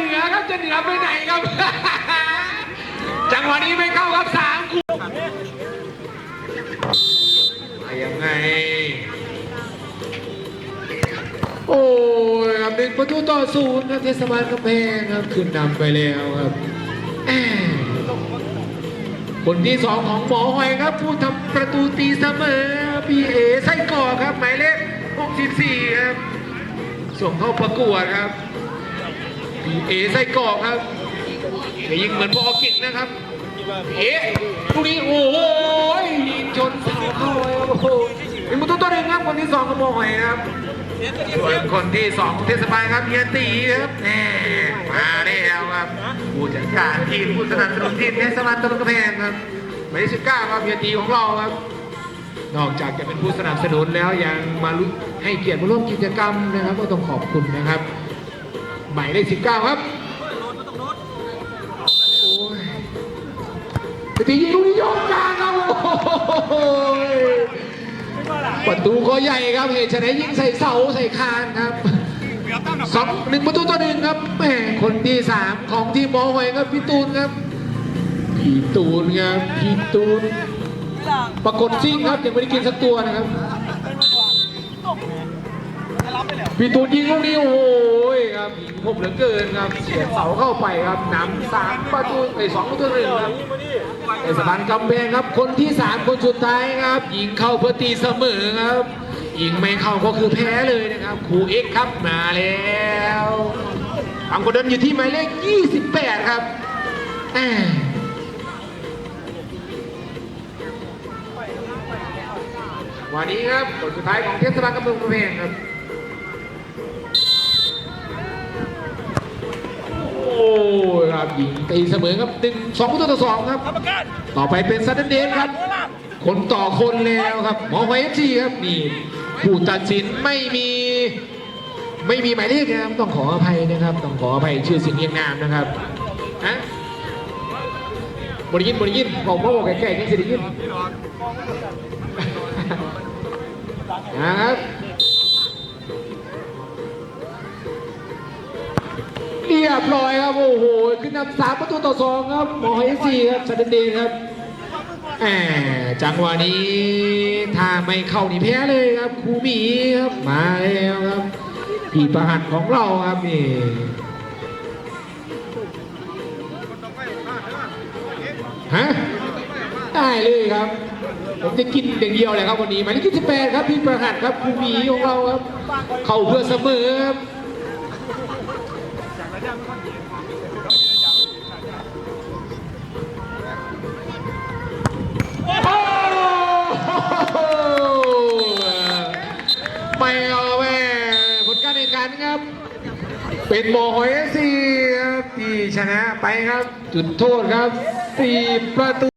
เหนือครับจะเหนือไปไหนครับ จังหวะนี้ไม่เข้าครับสามคู่ยังไง โอ้ยครับหนึ่งประตูต่อศูนย์ครับเทศบาลกำแพงครับขึ้นนำไปแล้วครับคนที่สองของหมอหอยครับ ผู้ทำประตูตีเสมอพี่เอไส้กรอกครับ หมายเลข 64 ครับ ส่งเข้าประกวดครับ เอไส้กรอกครับจะยิงเหมือนพอกิจนะครับ เอ๊ะลูกนี้โอ้โหยิงชนเสาเข้าไปโอ้โหเป็นประตูตัวหนึ่งครับคนที่สองของหมอหอยครับส่วนคนที่สองเทศบาลครับเฮียตีครับแน่มาแล้วครับผู้จัดการทีมผู้สนับสนุนทีมเทศบาลตะลุกระแพงครับหมายเลขสิบเก้าครับเฮียตีของเราครับ นอกจากจะเป็นผู้สนับสนุนแล้วยังมาให้เกียรติมาร่วมกิจกรรมนะครับ ก็ต้องขอบคุณนะครับ หมายเลขสิบเก้าครับโอ้ยเฮียตียิงลูกนี้ยกกลางครับโอ้ยประตูก็ใหญ่ครับเหตุไฉนยิงใส่เสาใส่คานครับสองหนึ่งประตูต่อหนึ่งครับแหมคนที่สามของทีมหมอหอยครับพี่ตูนครับพี่ตูนครับพี่ตูนปรากฏซิ่งครับยังไม่ได้กินสักตัวนะครับ พี่ตูนยิงลูกนี้โอ้โหครับยิงคมเหลือเกินครับเสียบเสาเข้าไปครับนำสามประตูไอ้สองประตูหนึ่งครับเทศบาลกำแพงครับ คนที่สามคนสุดท้ายครับยิงเข้าเพื่อตีเสมอครับยิงไม่เข้าก็คือแพ้เลยนะครับครูเอ็กครับมาแล้วอังกฤษเดินอยู่ที่หมายเลข 28 ครับแหม่วันนี้ครับคนสุดท้ายของเทศบาลกำแพงครับ ยครับยิงตีเสมอครับหนึ่งสองประตูต่อสองครับ ต่อไปเป็นซัตเดนเดนครับ คนต่อคนแล้วครับหมอไวเอฟซีครับนี่ผู้ตัดสินไม่มีไม่มีหมายเลขนะครับต้องขออภัยนะครับ ต้องขออภัยชื่อเสียงเรียงนามนะครับฮะบริยินบริยินบอกพ่อบอกแก่ๆนี่สิได้ยินนะครับ เรียบร้อยครับโอ้โหขึ้นนำสามประตูต่อสองครับหมอเอซีครับซันเดย์ครับแหมจังหวะนี้ถ้าไม่เข้านี่แพ้เลยครับครูหมีครับมาแล้วครับพี่ประหัตของเราครับนี่ฮะได้เลยครับ ผมจะกินอย่างเดียวเลยครับวันนี้หมายเลขที่สิบแปดครับพี่ประหัตครับครูหมีของเราครับ เข้าเพื่อเสมอครับ ไม่เอาแม่ผลการแข่งขันครับ เป็นโมโหเอซีที่ชนะไปครับ จุดโทษครับสี่ประตู